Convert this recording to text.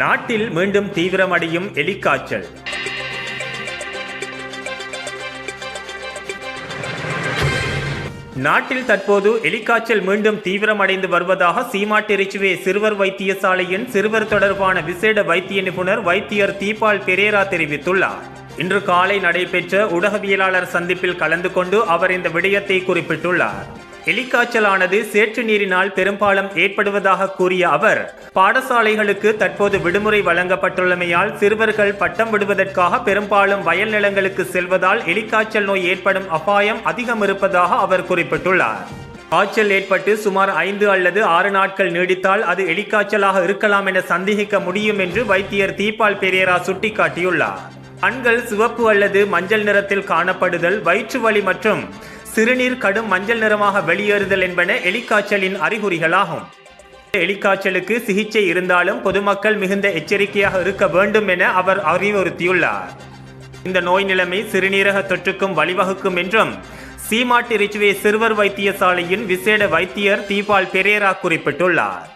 நாட்டில் மீண்டும் தீவிரமடையும் எலிக்காய்ச்சல். நாட்டில் தற்போது எலிக்காய்ச்சல் மீண்டும் தீவிரமடைந்து வருவதாக சீமாட்டிரிச்சுவே சிறுவர் வைத்தியசாலையின் சிறுவர் தொடர்பான விசேட வைத்திய நிபுணர் வைத்தியர் தீபால் பெரேரா தெரிவித்துள்ளார். இன்று காலை நடைபெற்ற ஊடகவியலாளர் சந்திப்பில் கலந்து கொண்டு அவர் இந்த விடயத்தை குறிப்பிட்டுள்ளார். எலிக்காய்ச்சலானது சேற்று நீரினால் பெரும்பாலும் ஏற்படுவதாக கூறிய அவர் பாடசாலைகளுக்கு தற்போது விடுமுறை வழங்கப்பட்டுள்ளமையால் சிறுவர்கள் பட்டம் விடுவதற்காக பெரும்பாலும் வயல் நிலங்களுக்கு செல்வதால் எலிக்காய்ச்சல் நோய் ஏற்படும் அபாயம் அதிகம் இருப்பதாக அவர் குறிப்பிட்டுள்ளார். காய்ச்சல் ஏற்பட்டு சுமார் ஐந்து அல்லது ஆறு நாட்கள் நீடித்தால் அது எலிக்காய்ச்சலாக இருக்கலாம் என சந்தேகிக்க முடியும் என்று வைத்தியர் தீபால் பெரேரா சுட்டிக்காட்டியுள்ளார். கண்கள் சிவப்பு அல்லது மஞ்சள் நிறத்தில் காணப்படுதல் வயிற்று வலி மற்றும் சிறுநீர் கடும் மஞ்சள் நிறமாக வெளியேறுதல் என்பன எலிக்காய்ச்சலின் அறிகுறிகளாகும். எலிக்காய்ச்சலுக்கு சிகிச்சை இருந்தாலும் பொதுமக்கள் மிகுந்த எச்சரிக்கையாக இருக்க வேண்டும் என அவர் அறிவுறுத்தியுள்ளார். இந்த நோய் நிலைமை சிறுநீரக தொற்றுக்கும் வழிவகுக்கும் என்றும் சீமாட்டி ரிச்சுவே சிறுவர் வைத்தியசாலையின் விசேட வைத்தியர் தீபால் பெரேரா குறிப்பிட்டுள்ளார்.